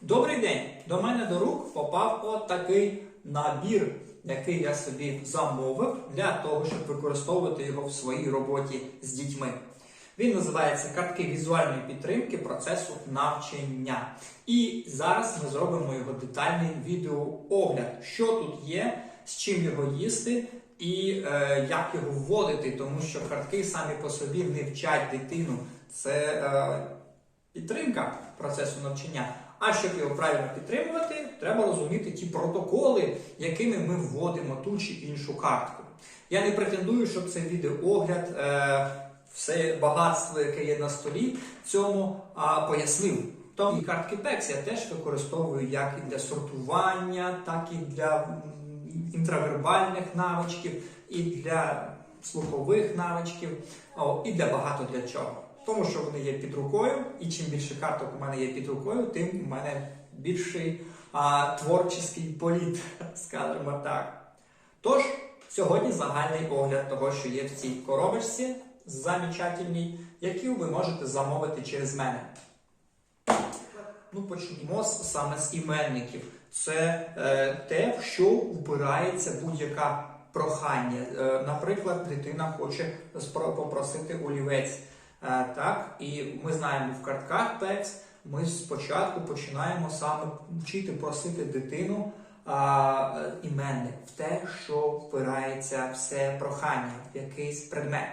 Добрий день! До мене до рук попав отакий набір, який я собі замовив для того, щоб використовувати його в своїй роботі з дітьми. Він називається картки візуальної підтримки процесу навчання. І зараз ми зробимо його детальний відеоогляд, що тут є, з чим його їсти і е, як його вводити, тому що картки самі по собі не вчать дитину. Це е, підтримка процесу навчання. А щоб його правильно підтримувати, треба розуміти ті протоколи, якими ми вводимо ту чи іншу картку. Я не претендую, щоб це відеоогляд, е, все багатство, яке є на столі, цьому а, пояснив. Тому і картки PEX я теж використовую як і для сортування, так і для інтравербальних навичків, і для слухових навичків, о, і для багато для чого. Тому що вони є під рукою, і чим більше карток у мене є під рукою, тим у мене більший а, творчий політ, скажімо так. Тож, сьогодні загальний огляд того, що є в цій коробочці замечательній, яку ви можете замовити через мене. Ну, почнімо саме з іменників. Це е, те, в що вбирається будь-яка прохання. Е, наприклад, дитина хоче попросити олівець. Е, так, і ми знаємо в картках PEX, ми спочатку починаємо саме вчити просити дитину а, іменник в те, що впирається все прохання, в якийсь предмет.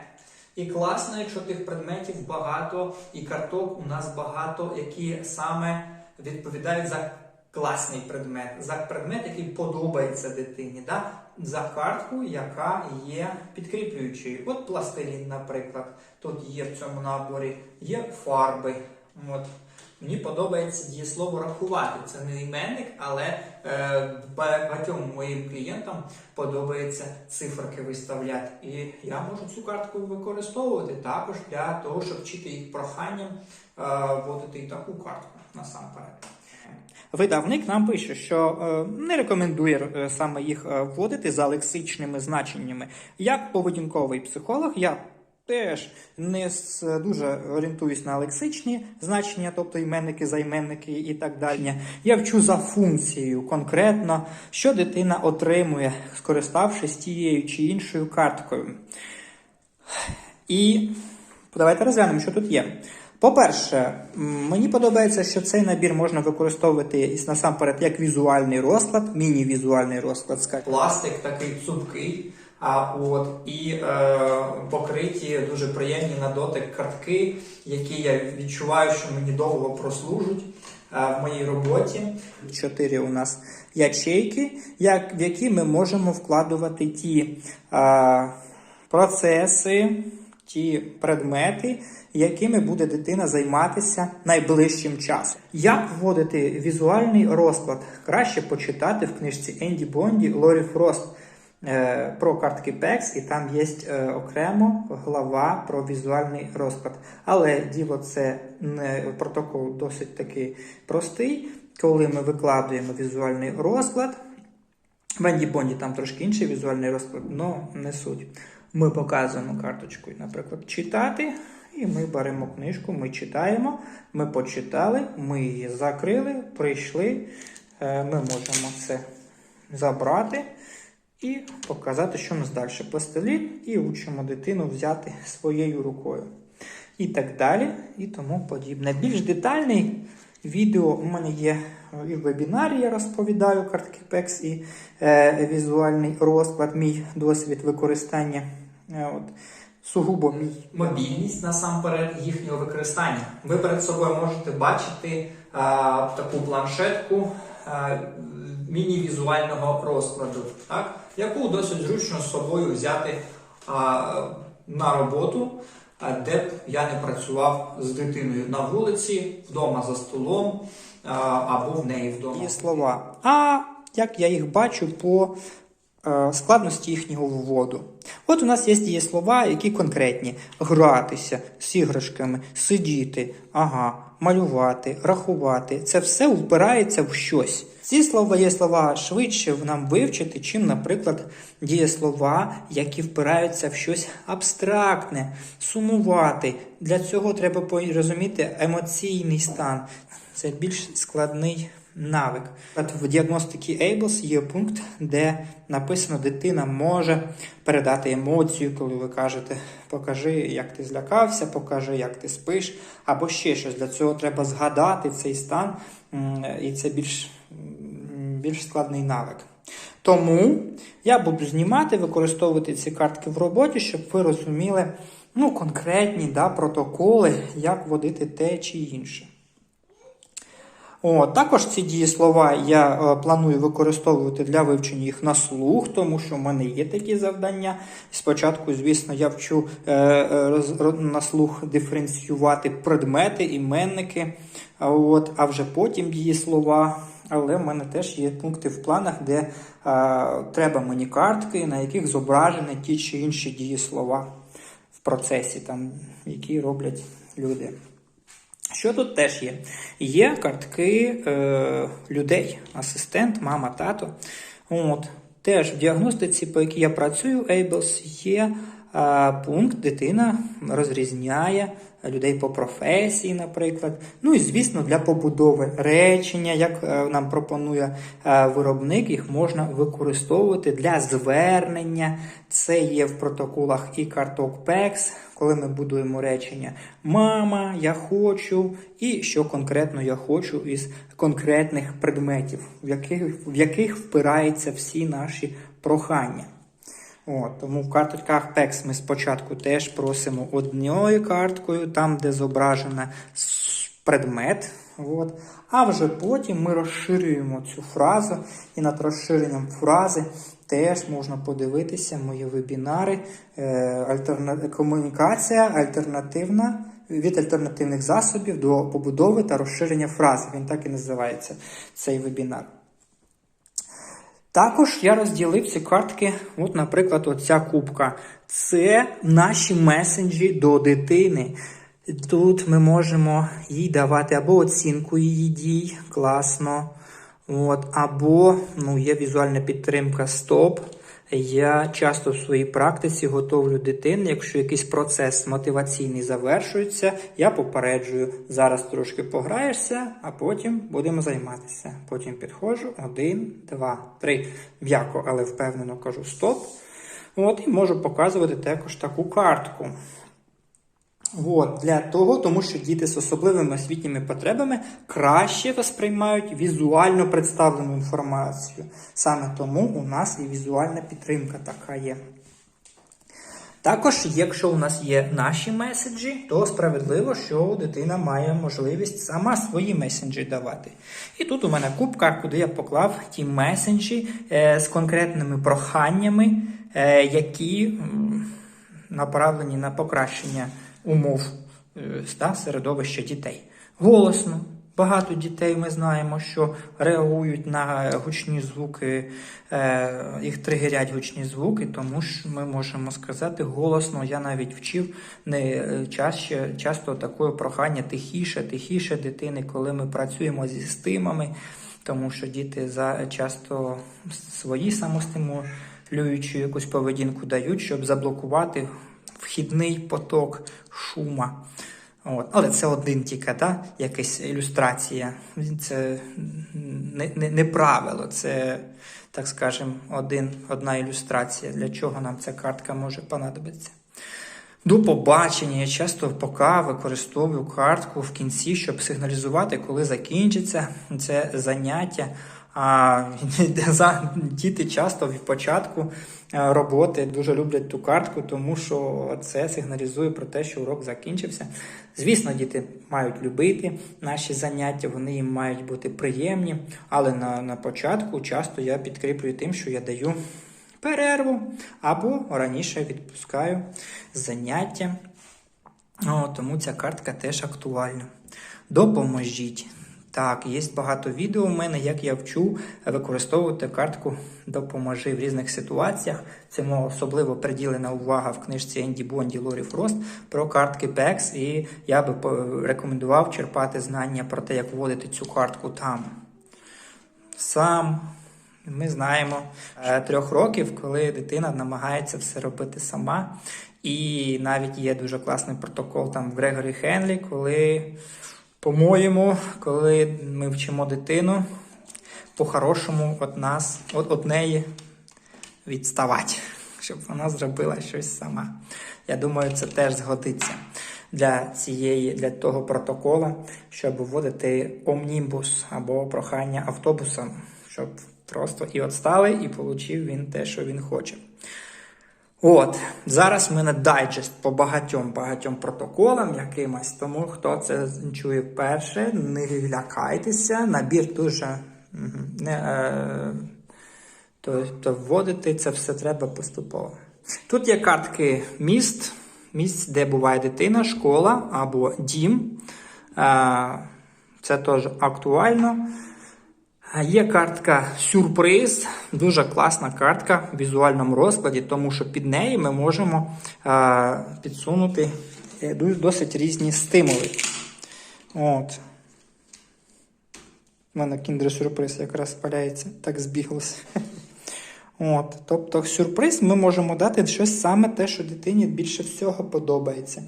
І класно, якщо тих предметів багато, і карток у нас багато, які саме відповідають за класний предмет, за предмет, який подобається дитині, да? За картку, яка є підкріплюючою. От пластилін, наприклад, тут є в цьому наборі, є фарби. От. Мені подобається дієслово рахувати. Це не іменник, але е, багатьом моїм клієнтам подобається циферки виставляти. І я можу цю картку використовувати також для того, щоб вчити їх проханням е, вводити і таку картку насамперед. Видавник нам пише, що е, не рекомендує е, саме їх е, вводити за лексичними значеннями. Як поведінковий психолог, я теж не дуже орієнтуюсь на лексичні значення, тобто іменники, займенники і так далі. Я вчу за функцією конкретно, що дитина отримує, скориставшись тією чи іншою карткою. І давайте розглянемо, що тут є. По-перше, мені подобається, що цей набір можна використовувати і насамперед як візуальний розклад, міні-візуальний розклад, скажімо. Пластик такий цупкий, а от і е, покриті дуже приємні на дотик картки, які я відчуваю, що мені довго прослужать е, в моїй роботі. Чотири у нас ячейки, як, в які ми можемо вкладувати ті а, процеси, ті предмети, якими буде дитина займатися найближчим часом. Як вводити візуальний розклад? Краще почитати в книжці Енді Бонді Лорі Фрост е, про картки PEX, і там є е, окремо глава про візуальний розклад. Але діло це не протокол досить таки простий. Коли ми викладуємо візуальний розклад, в Енді Бонді там трошки інший візуальний розклад, але не суть. Ми показуємо карточкою, наприклад, читати, і ми беремо книжку, ми читаємо, ми почитали, ми її закрили, прийшли. Е, Ми можемо це забрати і показати, що у нас далі. Пластилін, і учимо дитину взяти своєю рукою. І так далі, і тому подібне. Більш детальний відео у мене є і в вебінарі, я розповідаю картки PEX і е, візуальний розклад, мій досвід використання. Е, от, сугубо мій. Мобільність насамперед їхнього використання. Ви перед собою можете бачити а, таку планшетку а, міні-візуального розкладу, так? яку досить зручно з собою взяти а, на роботу, а, де б я не працював з дитиною на вулиці, вдома за столом а, або в неї вдома. Є слова. А як я їх бачу по е, складності їхнього вводу. От у нас є дієслова, які конкретні: гратися з іграшками, сидіти, ага, малювати, рахувати. Це все впирається в щось. Ці слова є слова швидше нам вивчити, чим, наприклад, дієслова, які впираються в щось абстрактне, сумувати. Для цього треба розуміти емоційний стан. це більш складний навик. В діагностиці ABLS є пункт, де написано, дитина може передати емоцію, коли ви кажете, покажи, як ти злякався, покажи, як ти спиш, або ще щось. Для цього треба згадати цей стан, і це більш, більш складний навик. Тому я буду знімати, використовувати ці картки в роботі, щоб ви розуміли ну, конкретні да, протоколи, як вводити те чи інше. О, також ці дієслова я е, планую використовувати для вивчення їх на слух, тому що в мене є такі завдання. Спочатку, звісно, я вчу е, е, роз, на слух диференціювати предмети, іменники, а от, а вже потім дієслова. Але в мене теж є пункти в планах, де е, треба мені картки, на яких зображені ті чи інші дієслова в процесі, там, які роблять люди. Що тут теж є? Є картки е, людей, асистент, мама, тато. От. Теж в діагностиці, по якій я працюю, ABLS, є е, пункт, дитина розрізняє людей по професії, наприклад. Ну і, звісно, для побудови речення, як е, нам пропонує е, виробник, їх можна використовувати для звернення. Це є в протоколах і карток PEX, коли ми будуємо речення Мама, я хочу, і що конкретно я хочу із конкретних предметів, в яких, в яких впираються всі наші прохання. От, тому в картках PEX ми спочатку теж просимо однією карткою, там, де зображена предмет. От. А вже потім ми розширюємо цю фразу, і над розширенням фрази теж можна подивитися мої вебінари. Е, альтерна... Комунікація альтернативна від альтернативних засобів до побудови та розширення фрази. Він так і називається цей вебінар. Також я розділив ці картки, от, наприклад, оця кубка. Це наші месенджі до дитини. Тут ми можемо їй давати або оцінку її дій, класно. От, або ну, є візуальна підтримка стоп. Я часто в своїй практиці готовлю дитину, якщо якийсь процес мотиваційний завершується, я попереджую, зараз трошки пограєшся, а потім будемо займатися. Потім підходжу, один, два, три. М'яко, але впевнено кажу стоп. От, і можу показувати також таку картку. От, для того, тому що діти з особливими освітніми потребами краще сприймають візуально представлену інформацію. Саме тому у нас і візуальна підтримка така є. Також, якщо у нас є наші меседжі, то справедливо, що дитина має можливість сама свої месенджі давати. І тут у мене кубка, куди я поклав ті месенджі е, з конкретними проханнями, е, які направлені на покращення умов е, та середовища дітей. Голосно. Багато дітей ми знаємо, що реагують на гучні звуки, е, їх тригерять гучні звуки, тому що ми можемо сказати голосно. Я навіть вчив не е, чаще, часто таке прохання тихіше, тихіше дитини, коли ми працюємо зі стимами, тому що діти за часто свої самостимулюючу якусь поведінку дають, щоб заблокувати вхідний поток шума. От. Але це один тільки, да? якась ілюстрація. Це не, не, не правило, це, так скажемо, один, одна ілюстрація, для чого нам ця картка може понадобитися. До побачення я часто пока використовую картку в кінці, щоб сигналізувати, коли закінчиться це заняття. А діти часто в початку е, роботи дуже люблять ту картку, тому що це сигналізує про те, що урок закінчився. Звісно, діти мають любити наші заняття, вони їм мають бути приємні, але на, на початку часто я підкріплюю тим, що я даю перерву або раніше відпускаю заняття. О, тому ця картка теж актуальна. Допоможіть. Так, є багато відео у мене, як я вчу використовувати картку Допоможи в різних ситуаціях. Цьому особливо приділена увага в книжці Енді Бонді Лорі Фрост про картки PEX, і я би рекомендував черпати знання про те, як вводити цю картку там. Сам ми знаємо е, трьох років, коли дитина намагається все робити сама. І навіть є дуже класний протокол там в Грегорі Хенлі, коли По-моєму, коли ми вчимо дитину, по-хорошому від нас, від, від неї відставати, щоб вона зробила щось сама. Я думаю, це теж згодиться для цієї, для того протокола, щоб вводити омнібус або прохання автобусом, щоб просто і відстали, і отримав він те, що він хоче. От, зараз в мене дайджест по багатьом багатьом протоколам якимось, тому хто це чує вперше, не лякайтеся, набір дуже не, е, то вводити це все треба поступово. Тут є картки міст, місць, де буває дитина, школа або дім. Е, Це теж актуально. Є картка сюрприз, дуже класна картка в візуальному розкладі, тому що під неї ми можемо підсунути е, досить різні стимули. От. У мене кіндер-сюрприз якраз валяється, так збіглося. От, тобто, сюрприз ми можемо дати щось саме те, що дитині більше всього подобається.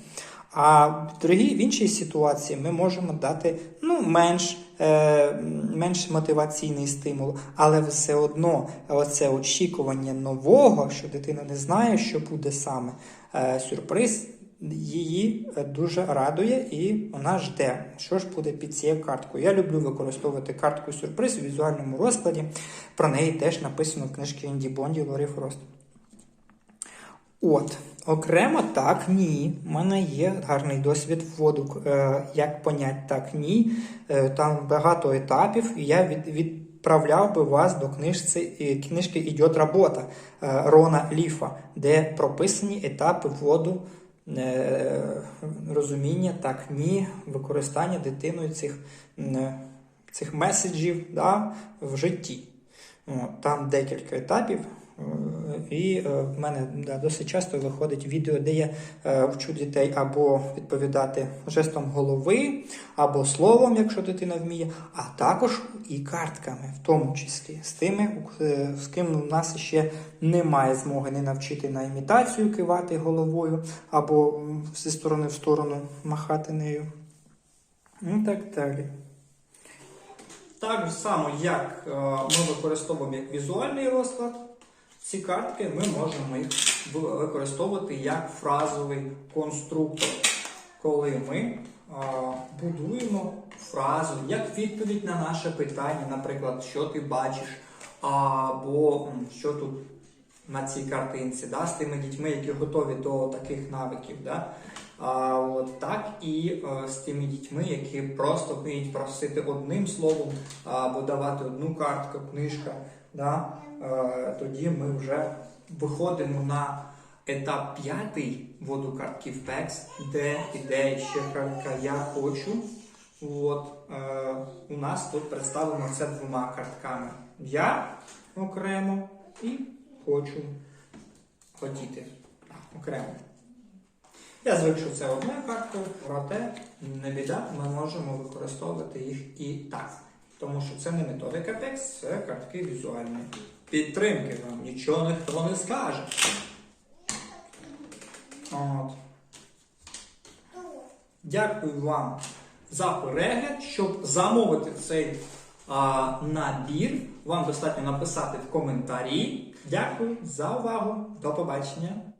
А в другій в іншій ситуації ми можемо дати ну, менш, е, менш мотиваційний стимул, але все одно оце очікування нового, що дитина не знає, що буде саме. Е, сюрприз її е, дуже радує і вона жде, що ж буде під цією карткою. Я люблю використовувати картку сюрприз у візуальному розкладі. Про неї теж написано в книжці Інді Бонді Лорі Фрост. От, окремо так, ні. У мене є гарний досвід вводу. Е, як понять так, ні. Е, там багато етапів, і я від, відправляв би вас до книжці, е, книжки Ідіот робота Рона Ліфа, де прописані етапи вводу розуміння так, ні, використання дитиною цих, цих меседжів да, в житті. Там декілька етапів. Е, І е, в мене да, досить часто виходить відео, де я е, вчу дітей або відповідати жестом голови, або словом, якщо дитина вміє, а також і картками, в тому числі з тими, з ким у нас ще немає змоги не навчити на імітацію кивати головою, або зі сторони в сторону махати нею. Ну так далі. Так само, як ми використовуємо як візуальний розклад, ці картки ми можемо їх використовувати як фразовий конструктор, коли ми е, будуємо фразу як відповідь на наше питання, наприклад, що ти бачиш, або що тут на цій картинці, да, з тими дітьми, які готові до таких навиків. Да? А, от так і е, з тими дітьми, які просто вміють просити одним словом або давати одну картку, книжка. Да? Е, тоді ми вже виходимо на етап п'ятий вводу картки в текст, де іде ще картка Я хочу. От, е, у нас тут представлено це двома картками. Я окремо і хочу хотіти окремо. Я звик, що це одна картка, проте не біда, ми можемо використовувати їх і так. Тому що це не методика текст, це картки візуальної підтримки. Вам нічого ніхто не скаже. От. Дякую вам за перегляд. Щоб замовити цей а, набір, вам достатньо написати в коментарі. Дякую за увагу. До побачення.